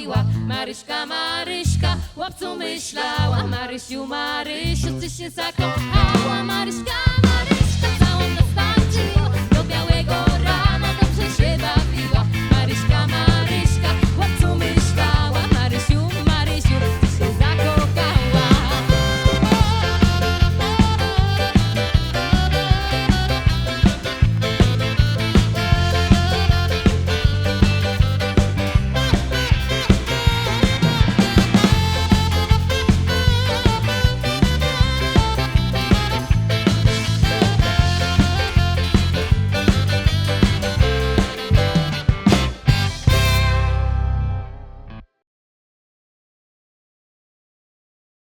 mówiła Maryśka, Maryśka, łapcu myślała Marysiu, Marysiu, coś się zakochała Maryśka.